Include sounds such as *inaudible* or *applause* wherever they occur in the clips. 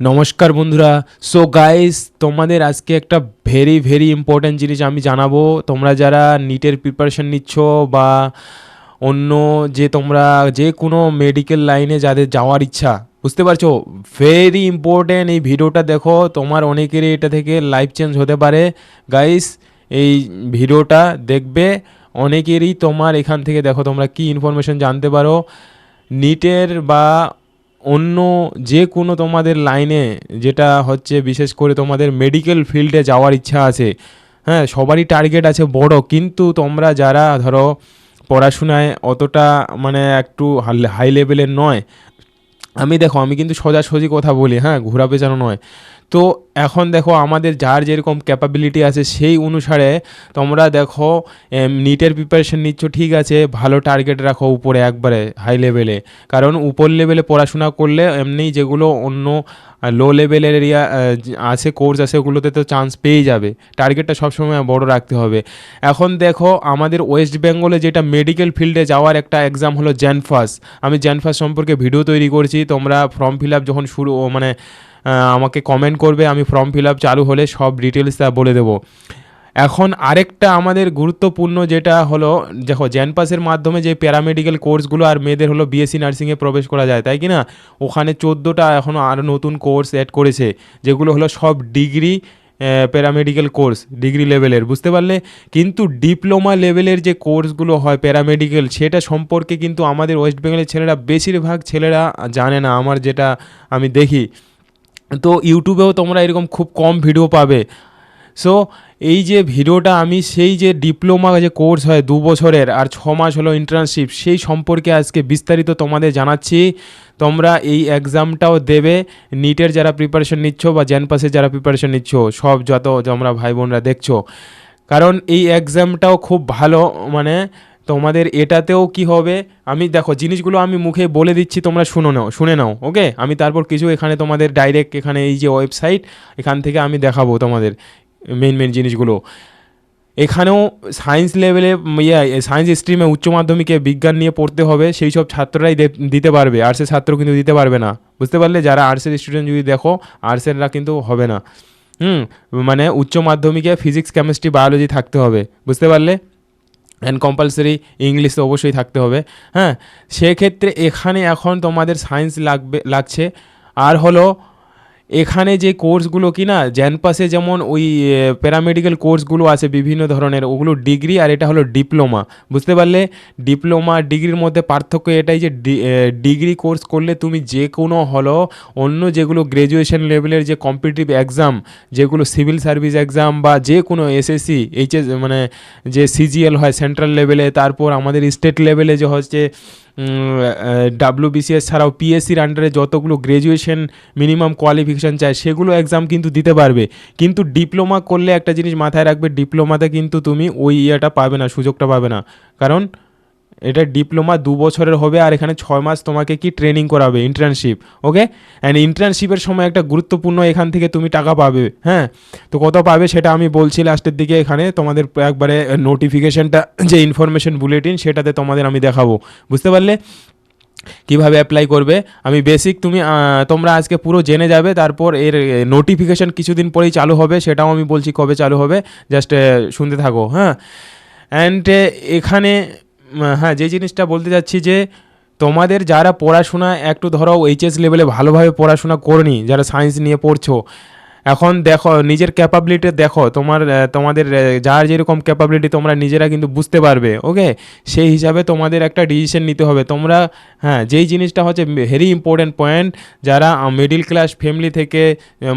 নমস্কার বন্ধুরা। So guys তোমাদের আজকে একটা ভেরি ভেরি ইম্পর্ট্যান্ট জিনিস আমি জানাব। তোমরা যারা নিটের প্রিপারেশন নিচ্ছ বা অন্য যে তোমরা যে কোনো মেডিকেল লাইনে যাদের যাওয়ার ইচ্ছা, বুঝতে পারছ? ভেরি ইম্পর্ট্যান্ট এই ভিডিওটা দেখো। তোমার অনেকেরই এটা থেকে লাইফ চেঞ্জ হতে পারে। গাইস এই ভিডিওটা দেখবে। অনেকেরই তোমার এখান থেকে দেখো, তোমরা কি ইনফরমেশন জানতে পারো? নিটের বা অন্য যে কোনো তোমাদের লাইনে যেটা হচ্ছে বিশেষ করে তোমাদের মেডিকেল ফিল্ডে যাওয়ার ইচ্ছা আছে হ্যাঁ সবারই টার্গেট আছে বড়। কিন্তু তোমরা যারা ধরো পড়াশোনায় অতটা মানে একটু হাই লেভেলের নয়, আমি দেখো, আমি কিন্তু সোজাসুজি কথা বলি হ্যাঁ ঘোরা পেঁচানো নয়। তো এখন দেখো আমাদের যার যেরকম ক্যাপাবিলিটি আছে সেই অনুসারে তোমরা দেখো নিটের প্রিপারেশন নিচ্ছ, ঠিক আছে, ভালো টার্গেট রাখো উপরে একবারে হাই লেভেলে কারণ উপর লেভেলে পড়াশোনা করলে এমনি যেগুলো অন্য লো লেভেলের এরিয়া আছে কোর্স আছে, ওগুলোতে তো চান্স পেয়ে যাবে। টার্গেটটা সবসময় বড় রাখতে হবে। এখন দেখো, আমাদের ওয়েস্ট বেঙ্গলে যেটা মেডিকেল ফিল্ডে যাওয়ার একটা এক্সাম হলো জ্যানফাস আমি জ্যানফাস সম্পর্কে ভিডিও তৈরি করছি, তোমরা ফর্ম ফিল আপ যখন শুরু মানে আমাকে কমেন্ট করবে, আমি ফর্ম ফিল আপ চালু হলে সব ডিটেলস তা বলে দেবো। এখন আরেকটা আমাদের গুরুত্বপূর্ণ যেটা হলো, দেখো জ্যানপাসের মাধ্যমে যে প্যারামেডিক্যাল কোর্সগুলো আর মেয়েদের হলো বিএসসি নার্সিংয়ে প্রবেশ করা যায়, তাই কি না? ওখানে চোদ্দোটা এখনও আরও নতুন কোর্স অ্যাড করেছে, যেগুলো হলো সব ডিগ্রি প্যারামেডিক্যাল কোর্স ডিগ্রি লেভেলের বুঝতে পারলে? কিন্তু ডিপ্লোমা লেভেলের যে কোর্সগুলো হয় প্যারামেডিক্যাল সেটা সম্পর্কে কিন্তু আমাদের ওয়েস্ট বেঙ্গলের ছেলেরা, বেশিরভাগ ছেলেরা জানে না, আমার যেটা আমি দেখি। তো ইউটিউবেও তোমরা এরকম খুব কম ভিডিও পাবে। সো এই যে ভিডিওটা আমি, সেই যে ডিপ্লোমা যে কোর্স হয় দু বছরের আর ছ মাস হলো ইন্টার্নশিপ সেই সম্পর্কে আজকে বিস্তারিত তোমাদের জানাচ্ছি। তোমরা এই এক্সামটাও দেবে নিটের যারা প্রিপারেশন নিচ্ছ বা জ্যানপাসের যারা প্রিপারেশন নিচ্ছ, সব যত তোমরা ভাই বোনরা দেখছ। কারণ এই এক্সামটাও খুব ভালো মানে তোমাদের এটাতেও কি হবে, আমি দেখো, জিনিসগুলো আমি মুখে বলে দিচ্ছি, তোমরা শুনো নাও, শুনে নাও ওকে আমি তারপর কিছু এখানে তোমাদের ডাইরেক্ট এখানে এই যে ওয়েবসাইট এখান থেকে আমি দেখাবো তোমাদের। মেন মেন জিনিসগুলো। এখানেও সায়েন্স লেভেলে ইয়ে সায়েন্স স্ট্রিমে উচ্চ মাধ্যমিকে বিজ্ঞান নিয়ে পড়তে হবে, সেই সব ছাত্ররাই দিতে পারবে। আর্টসের ছাত্র কিন্তু দিতে পারবে না। বুঝতে পারলে? যারা আর্টসের স্টুডেন্ট যদি দেখো আর্টসেররা কিন্তু হবে না। হুম মানে উচ্চ মাধ্যমিকে ফিজিক্স কেমিস্ট্রি বায়োলজি থাকতে হবে। বুঝতে পারলে? অ্যান্ড কম্পালসারি ইংলিশ তো অবশ্যই থাকতে হবে। হ্যাঁ সেক্ষেত্রে এখানে এখন তোমাদের সায়েন্স লাগবে, লাগছে। আর হলো এখানে যে কোর্সগুলো কি না জ্যানপাসে যেমন ওই প্যারামেডিক্যাল কোর্সগুলো আছে বিভিন্ন ধরনের, ওগুলো ডিগ্রি আর এটা হলো ডিপ্লোমা। বুঝতে পারলে? ডিপ্লোমা, ডিগ্রির মধ্যে পার্থক্য এটাই যে ডিগ্রি কোর্স করলে তুমি যে কোনো হলো, অন্য যেগুলো গ্র্যাজুয়েশন লেভেলের যে কম্পিটিটিভ এক্সাম, যেগুলো সিভিল সার্ভিস এক্সাম বা যে কোনো এসএসসি, এইচএস মানে যে সিজিএল হয় সেন্ট্রাল লেভেলে, তারপর আমাদের স্টেট লেভেলে যে হচ্ছে ডাব্লিউ বিসিএস ছাড়াও পিএসসির আন্ডারে যতগুলো গ্র্যাজুয়েশন মিনিমাম কোয়ালিফিকেশান চায়, সেগুলো এক্সাম কিন্তু দিতে পারবে। কিন্তু ডিপ্লোমা করলে একটা জিনিস মাথায় রাখবে ডিপ্লোমাতে কিন্তু তুমি ওই ইয়েটা পাবে না, সুযোগটা পাবে না। কারণ এটা ডিপ্লোমা দু বছরের হবে আর এখানে ছয় মাস তোমাকে কি ট্রেনিং করাবে ইন্টার্নশিপ ওকে অ্যান্ড ইন্টার্নশিপের সময় একটা গুরুত্বপূর্ণ এখান থেকে তুমি টাকা পাবে হ্যাঁ? তো কত পাবে সেটা আমি বলছি লাস্টের দিকে এখানে, তোমাদের একবারে নোটিফিকেশনটা যে ইনফরমেশন বুলেটিন সেটাতে তোমাদের আমি দেখাবো। বুঝতে পারলে? কীভাবে অ্যাপ্লাই করবে? আমি বেসিক তুমি তোমরা আজকে পুরো জেনে যাবে, তারপর এর নোটিফিকেশন কিছুদিন পরেই চালু হবে, সেটাও আমি বলছি কবে চালু হবে জাস্ট শুনতে থাকো হ্যাঁ? অ্যান্ড এখানে হ্যাঁ যে জিনিসটা বলতে যাচ্ছি যে, তোমাদের যারা পড়াশোনা, একটু ধরো এইচএস লেভেলে ভালোভাবে পড়াশোনা করনি, যারা সায়েন্স নিয়ে পড়ছো এখন দেখো, নিজের ক্যাপাবিলিটি দেখো, তোমার তোমাদের যার যেরকম ক্যাপাবিলিটি তোমরা নিজেরা কিন্তু বুঝতে পারবে ওকে সেই হিসাবে তোমাদের একটা ডিসিশন নিতে হবে। তোমরা হ্যাঁ যেই জিনিসটা হচ্ছে ভেরি ইম্পর্ট্যান্ট পয়েন্ট যারা মিডিল ক্লাস ফ্যামিলি থেকে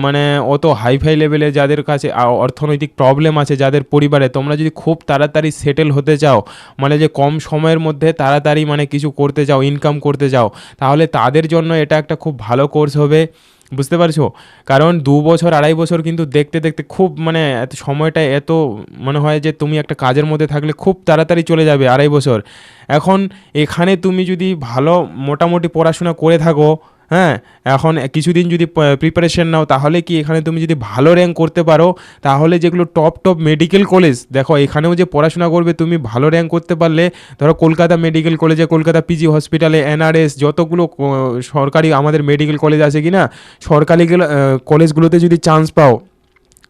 মানে অত হাইফাই লেভেলে যাদের কাছে অর্থনৈতিক প্রবলেম আছে যাদের পরিবারে, তোমরা যদি খুব তাড়াতাড়ি সেটেল হতে চাও মানে যে কম সময়ের মধ্যে তাড়াতাড়ি মানে কিছু করতে চাও ইনকাম করতে চাও, তাহলে তাদের জন্য এটা একটা খুব ভালো কোর্স হবে। বুঝতে পারছ? কারণ দু বছর, আড়াই বছর কিন্তু দেখতে দেখতে খুব মানে এত সময়টা এত মনে হয় যে তুমি একটা কাজের মধ্যে থাকলে খুব তাড়াতাড়ি চলে যাবে আড়াই বছর। এখন এখানে তুমি যদি ভালো মোটামুটি পড়াশোনা করে থাকো হ্যাঁ এখন কিছুদিন যদি প্রিপারেশন নাও, তাহলে কি এখানে তুমি যদি ভালো র্যাঙ্ক করতে পারো, তাহলে যেগুলো টপ টপ মেডিকেল কলেজ দেখো এখানেও যে পড়াশোনা করবে, তুমি ভালো র্যাঙ্ক করতে পারলে, ধরো কলকাতা মেডিকেল কলেজে কলকাতা পিজি হসপিটালে এনআরএস যতগুলো সরকারি আমাদের মেডিকেল কলেজ আছে কি না সরকারি কলেজগুলোতে যদি চান্স পাও,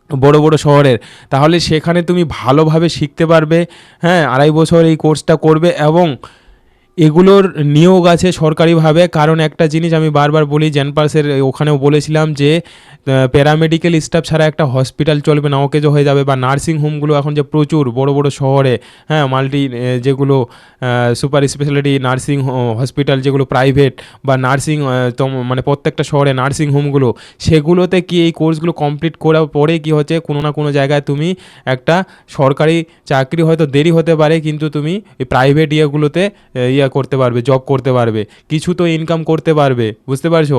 বড় বড় শহরের, তাহলে সেখানে তুমি ভালোভাবে শিখতে পারবে হ্যাঁ আড়াই বছর এই কোর্সটা করবে এবং এগুলোর নিয়োগ আছে সরকারিভাবে। কারণ একটা জিনিস আমি বারবার বলি জেনপার্সের ওখানেও বলেছিলাম যে প্যারামেডিক্যাল স্টাফ ছাড়া একটা হসপিটাল চলবে না অকেজো হয়ে যাবে, বা নার্সিং হোমগুলো এখন যে প্রচুর, বড় বড় শহরে হ্যাঁ মাল্টি যেগুলো সুপার স্পেশালিটি নার্সিং হসপিটাল যেগুলো প্রাইভেট বা নার্সিং মানে প্রত্যেকটা শহরে নার্সিং হোমগুলো সেগুলোতে কি এই কোর্সগুলো কমপ্লিট করার পরে কি হচ্ছে, কোনো না কোনো জায়গায় তুমি একটা সরকারি চাকরি হয়তো দেরি হতে পারে, কিন্তু তুমি প্রাইভেট ইয়েগুলোতে ইয়ে করতে পারবে জব করতে পারবে কিছু তো ইনকাম করতে পারবে বুঝতে পারছ?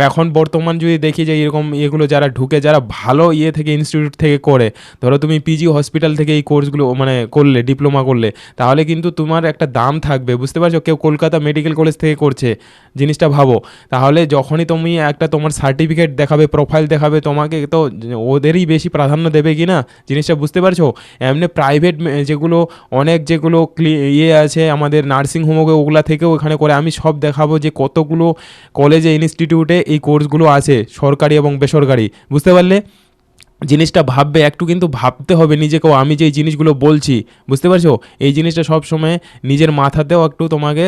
এখন বর্তমান যদি দেখি যে এরকম ইয়েগুলো যারা ঢুকে, যারা ভালো ইয়ে থেকে ইনস্টিটিউট থেকে করে, ধরো তুমি পিজি হসপিটাল থেকে এই কোর্সগুলো মানে করলে ডিপ্লোমা করলে, তাহলে কিন্তু তোমার একটা দাম থাকবে, বুঝতে পারছ? কেউ কলকাতা মেডিকেল কলেজ থেকে করছে, জিনিসটা ভাবো। তাহলে যখনই তুমি একটা তোমার সার্টিফিকেট দেখাবে প্রোফাইল দেখাবে, তোমাকে তো ওদেরই বেশি প্রাধান্য দেবে কি না? জিনিসটা বুঝতে পারছ? এমনি প্রাইভেট যেগুলো অনেক যেগুলো ক্লি- ইয়ে আছে, আমাদের নার্সিং হোমকে ওগুলা থেকেও এখানে করে, আমি সব দেখাবো যে কতগুলো কলেজে ইনস্টিটিউটে এই কোর্সগুলো আছে, সরকারি এবং বেসরকারি। বুঝতে পারলে? জিনিসটা ভাববে, একটু কিন্তু ভাবতে হবে নিজেকেও। আমি যে জিনিসগুলো বলছি, বুঝতে পারছ? এই জিনিসটা সবসময় নিজের মাথাতেও একটু তোমাকে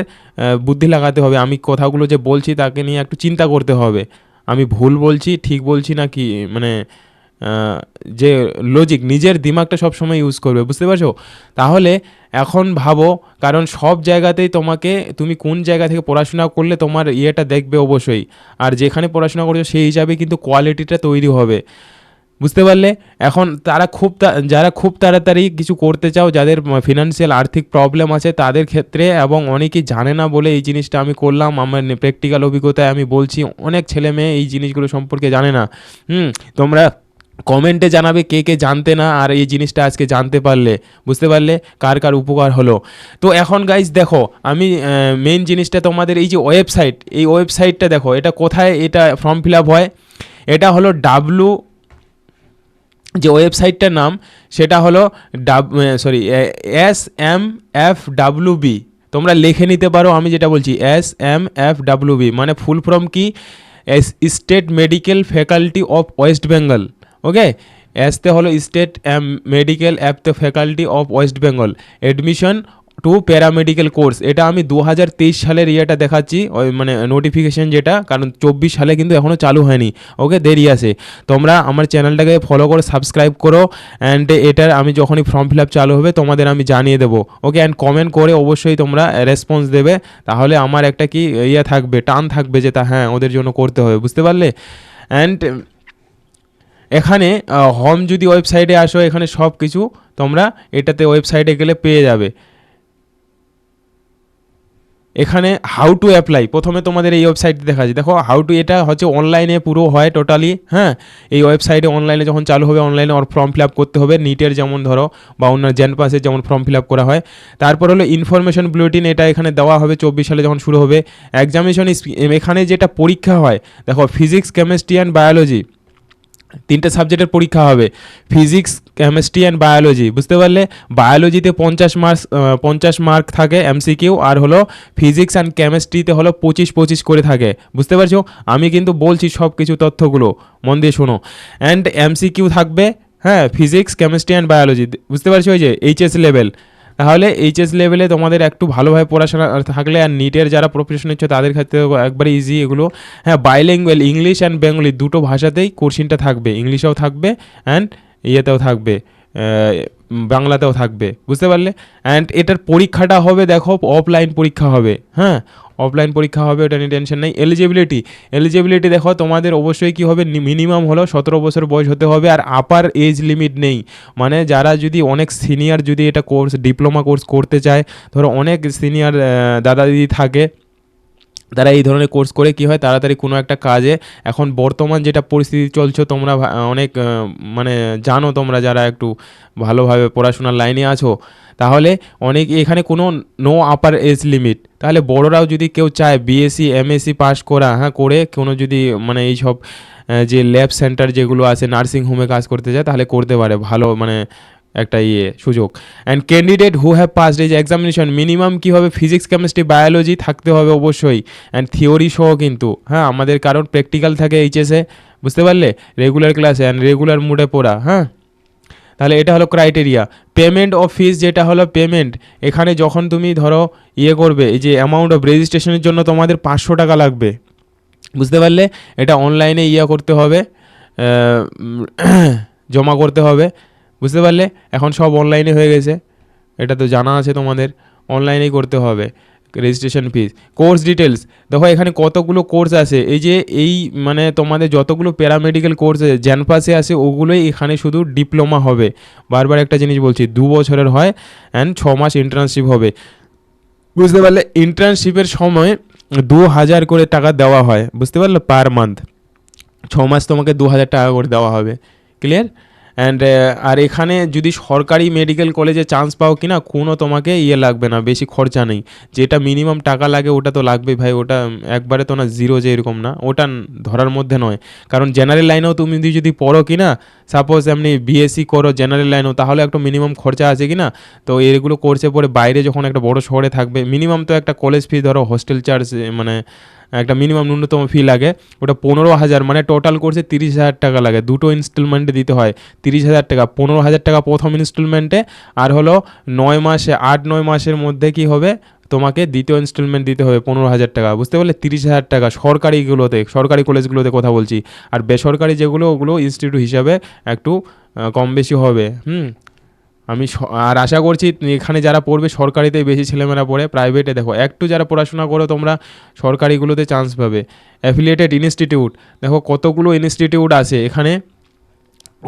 বুদ্ধি লাগাতে হবে। আমি কথাগুলো যে বলছি তাকে নিয়ে একটু চিন্তা করতে হবে। আমি ভুল বলছি, ঠিক বলছি না কি মানে যে লজিক নিজের দিমাগটা সব সময় ইউজ করবে, বুঝতে পারছ? তাহলে এখন ভাবো, কারণ সব জায়গাতেই তোমাকে, তুমি কোন জায়গা থেকে পড়াশোনা করলে তোমার ইয়েটা দেখবে অবশ্যই। আর যেখানে পড়াশোনা করছ সেই হিসাবে কিন্তু কোয়ালিটিটা তৈরি হবে। বুঝতে পারলে? এখন তারা খুব যারা খুব তাড়াতাড়ি কিছু করতে চাও, যাদের ফিনান্সিয়াল আর্থিক প্রবলেম আছে, তাদের ক্ষেত্রে এবং অনেকেই জানে না বলে এই জিনিসটা আমি করলাম, আমার প্র্যাকটিক্যাল অভিজ্ঞতায় আমি বলছি, অনেক ছেলে মেয়ে এই জিনিসগুলো সম্পর্কে জানে না। হুম, তোমরা কমেন্টে জানাবে কে কে জানতে না আর এই জিনিসটা আজকে জানতে পারলে, বুঝতে পারলে কার কার উপকার হলো। তো এখন গাইজ দেখো, আমি মেন জিনিসটা তোমাদের এই যে ওয়েবসাইট এই ওয়েবসাইটটা দেখো, এটা কোথায় এটা ফর্ম ফিল আপ হয়? এটা হলো ডাব্লু যে ওয়েবসাইটটার নাম, সেটা হলো ডাব sorry S M F W B তোমরা লিখে নিতে পারো, আমি যেটা বলছি S M F W B মানে ফুল ফর্ম কি? S state medical faculty of West Bengal okay এসতে হলো state medical অ্যাপতে faculty of West Bengal admission to paramedical course এটা আমি দু হাজার তেইশ সালের ইয়েটা দেখাচ্ছি। ওই মানে নোটিফিকেশন যেটা, কারণ চব্বিশ সালে কিন্তু এখনও চালু হয়নি। ওকে দেরি আছে। তোমরা আমার চ্যানেলটাকে ফলো করে সাবস্ক্রাইব করো অ্যান্ড এটার আমি যখনই ফর্ম ফিল আপ চালু হবে, তোমাদের আমি জানিয়ে দেবো। ওকে অ্যান্ড কমেন্ট করে অবশ্যই তোমরা রেসপন্স দেবে। তাহলে আমার একটা কি ইয়ে থাকবে, টান থাকবে যে তা হ্যাঁ ওদের জন্য করতে হবে। বুঝতে পারলে? অ্যান্ড এখানে হোম যদি ওয়েবসাইটে আসো, এখানে সব কিছু তোমরা এটাতে ওয়েবসাইটে গেলে পেয়ে যাবে। এখানে হাউ টু অ্যাপ্লাই প্রথমে তোমাদের এই ওয়েবসাইট দেখা যায়। দেখো হাউ টু এটা হচ্ছে অনলাইনে পুরো হয় টোটালি হ্যাঁ? এই ওয়েবসাইটে অনলাইনে যখন চালু হবে অনলাইনে ওর ফর্ম ফিল আপ করতে হবে। নিটের যেমন ধরো, বা অন্য পাসের যেমন ফর্ম ফিল আপ করা হয়। তারপর হলো ইনফরমেশন বুলেটিন এটা এখানে দেওয়া হবে চব্বিশ সালে যখন শুরু হবে। এক্সামিনেশন এখানে যেটা পরীক্ষা হয়, দেখো ফিজিক্স কেমিস্ট্রি অ্যান্ড বায়োলজি তিনটে সাবজেক্টের পরীক্ষা হবে ফিজিক্স কেমিস্ট্রি অ্যান্ড বায়োলজি বুঝতে পারলে? বায়োলজিতে পঞ্চাশ মার্কস পঞ্চাশ মার্ক থাকে এমসিকিউ আর হলো ফিজিক্স অ্যান্ড কেমিস্ট্রিতে হলো পঁচিশ পঁচিশ করে থাকে, বুঝতে পারছ? আমি কিন্তু বলছি সব কিছু তথ্যগুলো, মন দিয়ে শোনো। অ্যান্ড এমসিকিউ থাকবে হ্যাঁ ফিজিক্স কেমিস্ট্রি অ্যান্ড বায়োলজি বুঝতে পারছ ওই যে এইচএস লেভেল তাহলে এইচএস লেভেলে তোমাদের একটু ভালোভাবে পড়াশোনা থাকলে আর নিটের যারা প্রফেশন হচ্ছে তাদের ক্ষেত্রে একবারে ইজি এগুলো। হ্যাঁ বাইল্যাঙ্গুয়েল ইংলিশ অ্যান্ড বেঙ্গলি দুটো ভাষাতেই কোর্সিনটা থাকবে। ইংলিশেও থাকবে অ্যান্ড ইয়েতেও থাকবে। বাংলাতেও থাকবে। বুঝতে পারলে? অ্যান্ড এটার পরীক্ষাটা হবে, দেখো অফলাইন পরীক্ষা হবে। হ্যাঁ? অফলাইন পরীক্ষা হবে, ওটা নিয়ে টেনশন নেই। এলিজিবিলিটি এলিজিবিলিটি দেখো, তোমাদের অবশ্যই কি হবে? মিনিমাম হলো সতেরো বছর বয়স হতে হবে আর আপার এজ লিমিট নেই। মানে যারা যদি অনেক সিনিয়র যদি এটা কোর্স ডিপ্লোমা কোর্স করতে চায়, ধরো অনেক সিনিয়র দাদা দিদি থাকে তারা এই ধরনের কোর্স করে কি হয়, তাড়াতাড়ি কোনো একটা কাজে। এখন বর্তমান যেটা পরিস্থিতি চলছে, তোমরা অনেক মানে জানো তোমরা যারা একটু ভালোভাবে পড়াশোনার লাইনে আছো, তাহলে অনেক, এখানে কোনো নো আপার এজ লিমিট তাহলে বড়রাও যদি কেউ চায় বিএসসি এমএসসি পাস করা হ্যাঁ করে কোনো যদি মানে এই সব যে ল্যাব সেন্টার যেগুলো আছে নার্সিং হোমে কাজ করতে চায়, তাহলে করতে পারে, ভালো মানে একটা ইয়ে সুযোগ। And candidate who have passed এই যে এক্সামিনেশন মিনিমাম কী হবে ফিজিক্স কেমিস্ট্রি বায়োলজি থাকতে হবে অবশ্যই। অ্যান্ড থিওরি সহ কিন্তু। হ্যাঁ আমাদের কারণ প্র্যাকটিক্যাল থাকে এইচএসে বুঝতে পারলে? রেগুলার ক্লাসে অ্যান্ড রেগুলার মুডে পড়া হ্যাঁ? তাহলে এটা হলো ক্রাইটেরিয়া পেমেন্ট অফ ফিস যেটা হলো পেমেন্ট এখানে যখন তুমি ধরো ইয়ে করবে, এই যে অ্যামাউন্ট অফ রেজিস্ট্রেশনের জন্য তোমাদের পাঁচশো টাকা লাগবে। বুঝতে পারলে? এটা অনলাইনে ইয়ে করতে হবে *clears throat* জমা করতে হবে। বুঝতে পারলে? এখন সব অনলাইনে হয়ে গেছে। এটা তো জানা আছে তোমাদের। অনলাইনেই করতে হবে রেজিস্ট্রেশন ফিস কোর্স ডিটেলস দেখো, এখানে কতগুলো কোর্স আছে। এই যে এই মানে তোমাদের যতগুলো প্যারামেডিক্যাল কোর্স আছে জ্যানপাসে আছে, ওগুলোই এখানে শুধু ডিপ্লোমা হবে। বারবার একটা জিনিস বলছি, দু বছরের হয় অ্যান্ড ছ মাস ইন্টার্নশিপ হবে। বুঝতে পারলে ইন্টার্নশিপের সময় দু হাজার করে টাকা দেওয়া হয়। বুঝতে পারলে? পার মান্থ ছ মাস তোমাকে দু হাজার টাকা করে দেওয়া হবে। ক্লিয়ার অ্যান্ড আর এখানে যদি সরকারি মেডিকেল কলেজে চান্স পাও কি না কোনো তোমাকে ইয়ে লাগবে না, বেশি খরচা নেই। যেটা মিনিমাম টাকা লাগে, ওটা তো লাগবেই ভাই, ওটা একবারে তো না জিরো যে এরকম না, ওটা ধরার মধ্যে নয়। কারণ জেনারেল লাইনেও তুমি যদি পড়ো কি না সাপোজ এমনি বিএসসি করো জেনারেল লাইনেও তাহলে একটা মিনিমাম খরচা আছে কি না তো এগুলো কোর্সে পরে বাইরে যখন একটা বড় শহরে থাকবে মিনিমাম তো একটা কলেজ ফি ধরো হোস্টেল চার্জ মানে একটা মিনিমাম ন্যূনতম ফি লাগে। ওটা পনেরো হাজার মানে টোটাল কোর্সে তিরিশ হাজার টাকা লাগে। দুটো ইনস্টলমেন্টে দিতে হয়, তিরিশ হাজার টাকা। পনেরো হাজার টাকা প্রথম ইনস্টলমেন্টে আর হলো নয় মাসে, আট, নয় মাসের মধ্যে কি হবে? তোমাকে দ্বিতীয় ইনস্টলমেন্ট দিতে হবে পনেরো হাজার টাকা। বুঝতে পারলে? তিরিশ হাজার টাকা। সরকারিগুলোতে, সরকারি কলেজগুলোতে কথা বলছি। আর বেসরকারি যেগুলো, ওগুলো ইনস্টিটিউট হিসাবে একটু কম বেশি হবে। হুম? আমি আর আশা করছি এখানে যারা পড়বে সরকারিতে বেশি ছেলেমেয়েরা পড়ে প্রাইভেটে দেখো। একটু যারা পড়াশোনা করো, তোমরা সরকারিগুলোতে চান্স পাবে। অ্যাফিলিয়েটেড ইনস্টিটিউট দেখো কতগুলো ইনস্টিটিউট আছে এখানে।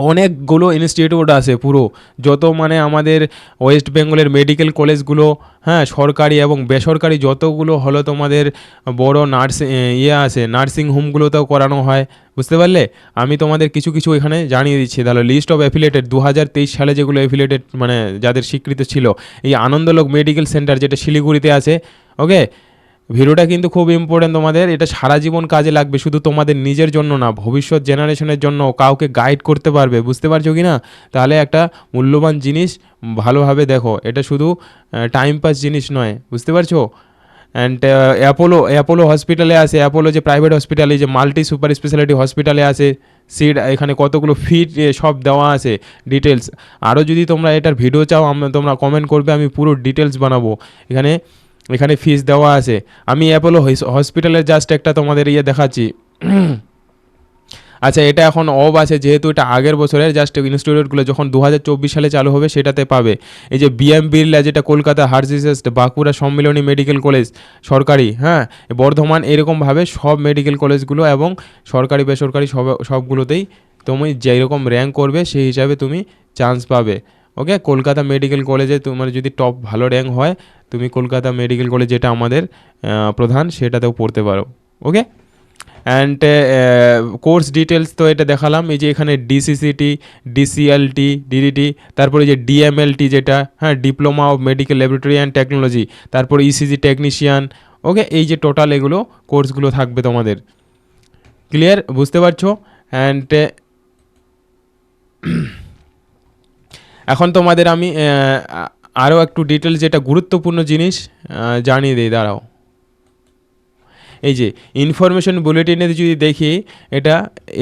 অনেকগুলো ইনস্টিটিউট আছে পুরো। যত মানে আমাদের ওয়েস্ট বেঙ্গলের মেডিকেল কলেজগুলো হ্যাঁ সরকারি এবং বেসরকারি যতগুলো হলো তোমাদের বড় নার্স ইয়ে আছে নার্সিং হোমগুলোতেও করানো হয়, বুঝতে পারলে? আমি তোমাদের কিছু কিছু এখানে জানিয়ে দিচ্ছি। তাহলে লিস্ট অফ অ্যাফিলেটেড দু হাজার তেইশ সালে যেগুলো অ্যাফিলেটেড মানে যাদের স্বীকৃত ছিল, এই আনন্দলোক মেডিকেল সেন্টার যেটা শিলিগুড়িতে আছে ওকে ভিডিওটা কিন্তু খুব ইম্পর্টেন্ট তোমাদের। এটা সারা জীবন কাজে লাগবে, শুধু তোমাদের নিজের জন্য না, ভবিষ্যৎ জেনারেশনের জন্য কাউকে গাইড করতে পারবে, বুঝতে পারছ কি না তাহলে একটা মূল্যবান জিনিস ভালোভাবে দেখো, এটা শুধু টাইম পাস জিনিস নয়, বুঝতে পারছ? অ্যান্ড অ্যাপোলো অ্যাপোলো হসপিটালে আছে অ্যাপোলো যে প্রাইভেট হসপিটালে যে মাল্টি সুপার স্পেশালিটি হসপিটালে আছে সিট এখানে কতগুলো ফিট সব দেওয়া আছে ডিটেলস আরও যদি তোমরা এটার ভিডিও চাও তোমরা কমেন্ট করবে, আমি পুরো ডিটেলস বানাবো। এখানে এখানে ফিস দেওয়া আছে। আমি অ্যাপোলো হসপিটালের জাস্ট একটা তোমাদের ইয়ে দেখাচ্ছি। আচ্ছা এটা এখন অফ আছে, যেহেতু এটা আগের বছরের জাস্ট ইনস্টিটিউটগুলো যখন দু হাজার চব্বিশ সালে চালু হবে, সেটাতে পাবে। এই যে বিএম বিড়লা যেটা কলকাতা হার্জিসেস, বাঁকুড়া সম্মিলনী মেডিকেল কলেজ, সরকারি হ্যাঁ? বর্ধমান এরকমভাবে সব মেডিকেল কলেজগুলো এবং সরকারি, বেসরকারি সব সবগুলোতেই তুমি যেরকম র্যাঙ্ক করবে, সেই হিসাবে তুমি চান্স পাবে। ওকে কলকাতা মেডিকেল কলেজে তোমার যদি টপ ভালো র্যাঙ্ক হয়, তুমি কলকাতা মেডিকেল কলেজ যেটা আমাদের প্রধান, সেটাতেও পড়তে পারো। ওকে অ্যান্ড কোর্স ডিটেলস তো এটা দেখালাম। এই যে এখানে ডিসিসিটি ডিসিএলটি ডিডিটি তারপরে যে ডিএমএলটি যেটা হ্যাঁ diploma of medical laboratory and technology তারপর ইসিজি টেকনিশিয়ান ওকে এই যে টোটাল এগুলো কোর্সগুলো থাকবে তোমাদের। ক্লিয়ার বুঝতে পারছ? অ্যান্ড এখন তোমাদের আমি আরও একটু ডিটেলস যেটা গুরুত্বপূর্ণ জিনিস জানিয়ে দিই, দাঁড়াও। এই যে ইনফরমেশন বুলেটিনে যদি দেখি, এটা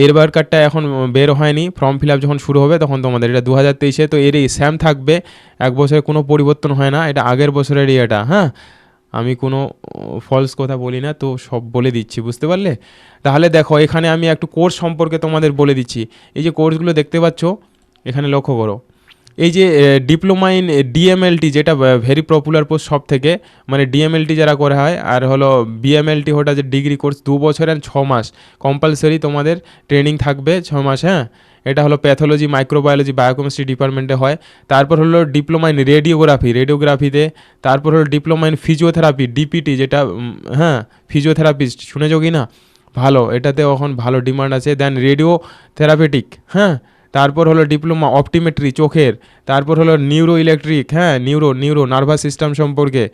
এরবার কার্ডটা এখন বের হয়নি ফর্ম ফিল আপ যখন শুরু হবে, তখন তোমাদের এটা দু হাজার তেইশে, তো এরই স্যাম থাকবে, এক বছরে কোনো পরিবর্তন হয় না, এটা আগের বছরেরই এটা হ্যাঁ? আমি কোনো ফলস কথা বলি না, তো সব বলে দিচ্ছি, বুঝতে পারলে? তাহলে দেখো, এখানে আমি একটু কোর্স সম্পর্কে তোমাদের বলে দিচ্ছি। এই যে কোর্সগুলো দেখতে পাচ্ছ, এখানে লক্ষ্য করো। এই যে ডিপ্লোমা ইন ডিএমএলটি যেটা ভেরি পপুলার পোস্ট সব থেকে মানে ডিএমএলটি যারা করা হয়, আর হলো বিএমএলটি ওটা যে ডিগ্রি কোর্স দু বছর অ্যান্ড ছ মাস। কম্পালসারি তোমাদের ট্রেনিং থাকবে ছ মাস হ্যাঁ? এটা হলো প্যাথোলজি মাইক্রোবায়োলজি বায়োকেমিস্ট্রি ডিপার্টমেন্টে হয়। তারপর হলো ডিপ্লোমা ইন রেডিওগ্রাফি রেডিওগ্রাফিতে তারপর হলো ডিপ্লোমা ইন ফিজিওথেরাপি ডিপিটি যেটা হ্যাঁ ফিজিওথেরাপিস্ট শুনেছো কি না? ভালো, এটাতে এখন ভালো ডিমান্ড আছে। দেন রেডিও থেরাপিটিক হ্যাঁ? তারপর হলো ডিপ্লোমা অপটিমেট্রি চোখের, তারপর হলো নিউরো ইলেকট্রিক হ্যাঁ নিউরো নিউরো নার্ভাস সিস্টেম সম্পর্কে।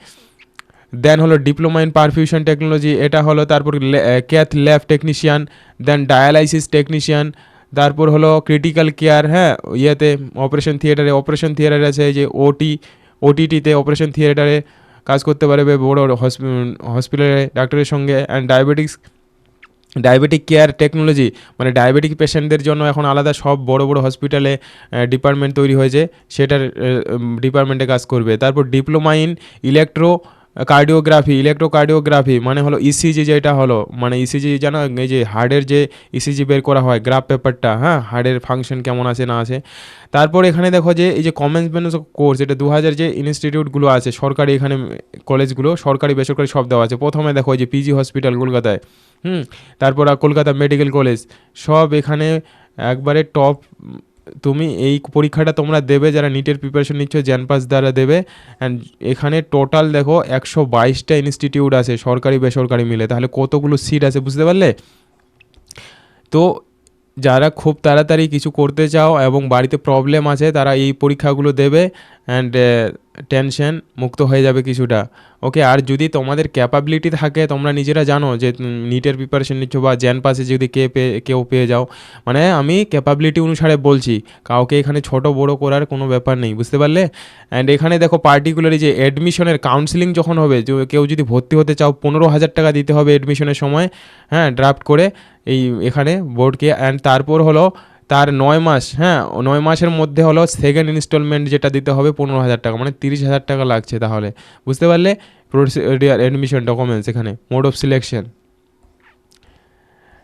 দেন হলো ডিপ্লোমা ইন পারফিউশন টেকনোলজি, এটা হলো তারপর cath lab technician, then dialysis technician, তারপর হলো ক্রিটিক্যাল কেয়ার হ্যাঁ ইয়েতে অপারেশন থিয়েটারে অপারেশন থিয়েটারে আছে যে ওটি, ওটিটিতে অপারেশন থিয়েটারে কাজ করতে পারবে বড় হসপিটালে, ডাক্তারের সঙ্গে, and diabetics diabetic care technology মানে ডায়াবেটিক পেশেন্টদের জন্য এখন আলাদা সব বড় বড় হসপিটালে ডিপার্টমেন্ট তৈরি হয়েছে, সেটার ডিপার্টমেন্টে কাজ করবে। তারপর diploma in electro cardiography electrocardiography মানে হলো ইসিজি যেটা হলো মানে ইসিজি জানো এই যে হার্টের যে ইসিজি বের করা হয় গ্রাফ পেপারটা হ্যাঁ? হার্টের ফাংশন কেমন আছে, না আছে? তারপর এখানে দেখো যে, এই যে কমেন্সমেন্ট কোর্স এটা দু হাজার যে ইনস্টিটিউটগুলো আছে, সরকারি এখানে কলেজগুলো সরকারি, বেসরকারি সব দেওয়া আছে। প্রথমে দেখো যে পিজি হসপিটাল কলকাতায়, হুম? তারপর কলকাতা মেডিকেল কলেজ সব এখানে একবারে টপ তুমি এই পরীক্ষাটা তোমরা দেবে, যারা নিটের প্রিপারেশন নিচ্ছ জ্যানপাস দ্বারা দেবে। অ্যান্ড এখানে টোটাল দেখো, একশো বাইশটা ইনস্টিটিউট আছে, সরকারি, বেসরকারি মিলে। তাহলে কতগুলো সিট আছে বুঝতে পারলে? তো যারা খুব তাড়াতাড়ি কিছু করতে চাও এবং বাড়িতে প্রবলেম আছে, তারা এই পরীক্ষাগুলো দেবে। অ্যান্ড টেনশন মুক্ত হয়ে যাবে কিছুটা। ওকে আর যদি তোমাদের ক্যাপাবিলিটি থাকে, তোমরা নিজেরা জানো যে নিটের প্রিপারেশন নিচ্ছ বা জ্যান পাসে যদি কে পেয়ে কেউ পেয়ে যাও। মানে আমি ক্যাপাবিলিটি অনুসারে বলছি, কাউকে এখানে ছোট বড় করার কোনো ব্যাপার নেই, বুঝতে পারলে? অ্যান্ড এখানে দেখো পার্টিকুলারলি যে অ্যাডমিশনের কাউন্সিলিং যখন হবে কেউ যদি ভর্তি হতে চাও, পনেরো হাজার টাকা দিতে হবে অ্যাডমিশনের সময় হ্যাঁ ড্রাফট করে এই এখানে বোর্ডকে অ্যান্ড তারপর হলো তার নয় মাস হ্যাঁ নয় মাসের মধ্যে হলো সেকেন্ড ইনস্টলমেন্ট যেটা দিতে হবে পনেরো হাজার টাকা মানে তিরিশ হাজার টাকা লাগছে তাহলে। বুঝতে পারলে? অ্যাডমিশন ডকুমেন্টস এখানে মোড অফ সিলেকশন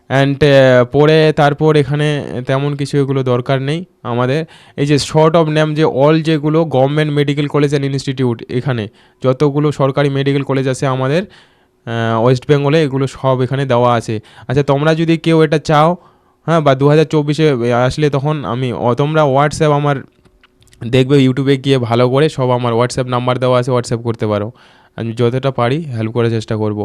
অ্যান্ড পরে, তারপর এখানে তেমন কিছু এগুলো দরকার নেই আমাদের। এই যে শর্ট অফ নেম যে অল যেগুলো government medical college and institute এখানে, যতগুলো সরকারি মেডিকেল কলেজ আছে আমাদের ওয়েস্ট বেঙ্গলে এগুলো সব এখানে দেওয়া আছে। আচ্ছা তোমরা যদি কেউ এটা চাও হ্যাঁ বা দু হাজার চব্বিশে আসলে তখন আমি তোমরা হোয়াটসঅ্যাপ আমার দেখবে ইউটিউবে গিয়ে ভালো করে সব আমার হোয়াটসঅ্যাপ নাম্বার দেওয়া আছে হোয়াটসঅ্যাপ করতে পারো। আমি যতটা পারি হেল্প করার চেষ্টা করব।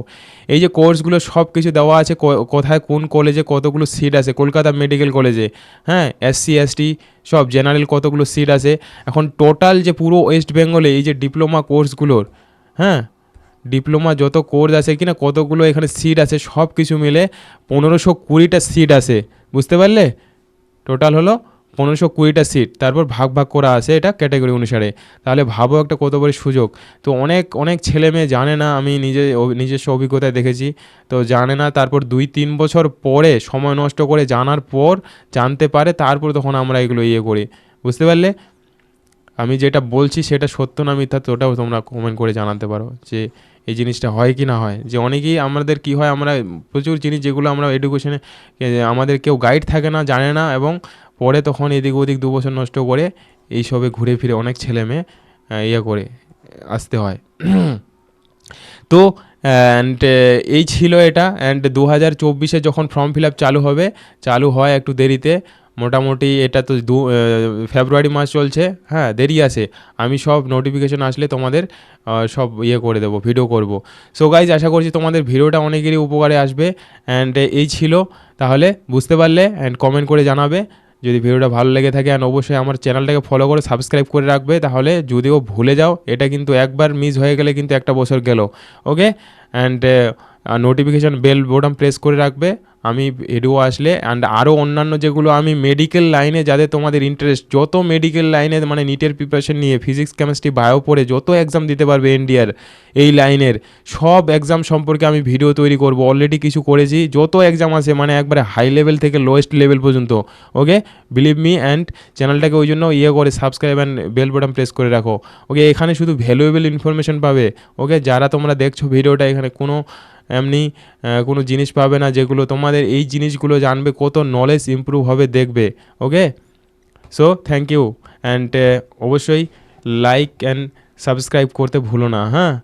এই যে কোর্সগুলো সব কিছু দেওয়া আছে কোথায়, কোন কলেজে কতগুলো সিট আছে? কলকাতা মেডিকেল কলেজে হ্যাঁ এসসি এসটি সব জেনারেল কতগুলো সিট আছে? এখন টোটাল যে পুরো ওয়েস্ট বেঙ্গলে এই যে ডিপ্লোমা কোর্সগুলোর হ্যাঁ ডিপ্লোমা যত কোর্স আছে কিনা, কতগুলো এখানে সিট আছে সব কিছু মিলে পনেরোশো কুড়িটা সিট আছে। বুঝতে পারলে? টোটাল হলো পনেরোশো কুড়িটা সিট তারপর ভাগ ভাগ করা আছে এটা ক্যাটাগরি অনুসারে। তাহলে ভাবো একটা কত বড় সুযোগ। তো অনেক অনেক ছেলে মেয়ে জানে না, আমি নিজে, নিজস্ব অভিজ্ঞতায় দেখেছি। তো জানে না, তারপর দুই, তিন বছর পরে সময় নষ্ট করে জানার পর জানতে পারে, তারপর তখন আমরা এগুলো ইয়ে করি। বুঝতে পারলে? আমি যেটা বলছি সেটা সত্য না মিথ্যা, তো ওটাও তোমরা কমেন্ট করে জানাতে পারো যে এই জিনিসটা হয় কি না হয়। যে অনেকেই আমাদের কি হয়, আমরা প্রচুর জিনিস যেগুলো আমরা এডুকেশনে আমাদের কেউ গাইড থাকে না, জানে না এবং পরে তখন এদিক ওদিক দু বছর নষ্ট করে এইসবে ঘুরে ফিরে অনেক ছেলে মেয়ে ইয়ে করে আসতে হয়। *clears throat* তো অ্যান্ড এই ছিল এটা। অ্যান্ড দু হাজার চব্বিশে যখন ফর্ম ফিল আপ চালু হবে, চালু হয় একটু দেরিতে মোটামুটি এটা তো দু ফেব্রুয়ারি মাস চলছে হ্যাঁ দেরি আছে। আমি সব নোটিফিকেশন আসলে তোমাদের সব ইয়ে করে দেবো ভিডিও করব। সো গাইজ আশা করছি তোমাদের ভিডিওটা অনেকেরই উপকারে আসবে অ্যান্ড এই ছিল। তাহলে বুঝতে পারলে অ্যান্ড কমেন্ট করে জানাবে। যদি ভিডিওটা ভালো লেগে থাকে অ্যান্ড অবশ্যই আমার চ্যানেলটাকে ফলো করে সাবস্ক্রাইব করে রাখবে, তাহলে যদিও ভুলে যাও, এটা কিন্তু একবার মিস হয়ে গেলে কিন্তু একটা বছর গেল okay and notification bell button press করে রাখবে। আমি ভিডিও আসলে অ্যান্ড আরও অন্যান্য যেগুলো আমি মেডিকেল লাইনে যাদের তোমাদের ইন্টারেস্ট যত মেডিকেল লাইনে মানে নিটের প্রিপারেশন নিয়ে ফিজিক্স কেমিস্ট্রি বায়ো পড়ে যত এক্সাম দিতে পারবে ইন্ডিয়ার এই লাইনের সব এক্সাম সম্পর্কে আমি ভিডিও তৈরি করব। অলরেডি কিছু করেছি, যত এক্সাম আছে মানে একবারে হাই লেভেল থেকে লোয়েস্ট লেভেল পর্যন্ত ওকে বিলিভ মি অ্যান্ড চ্যানেলটাকে ওই জন্য ইয়ে করে subscribe and bell button press করে রাখো। ওকে এখানে শুধু ভ্যালুয়েবল ইনফরমেশন পাবে ওকে যারা তোমরা দেখছ ভিডিওটা এখানে কোনো এমনি কোনো জিনিস পাবে না যেগুলো তোমাদের এই জিনিসগুলো জানবে, কত নলেজ ইম্প্রুভ হবে, দেখবে okay so thank you and অবশ্যই লাইক অ্যান্ড সাবস্ক্রাইব করতে ভুলো না হ্যাঁ?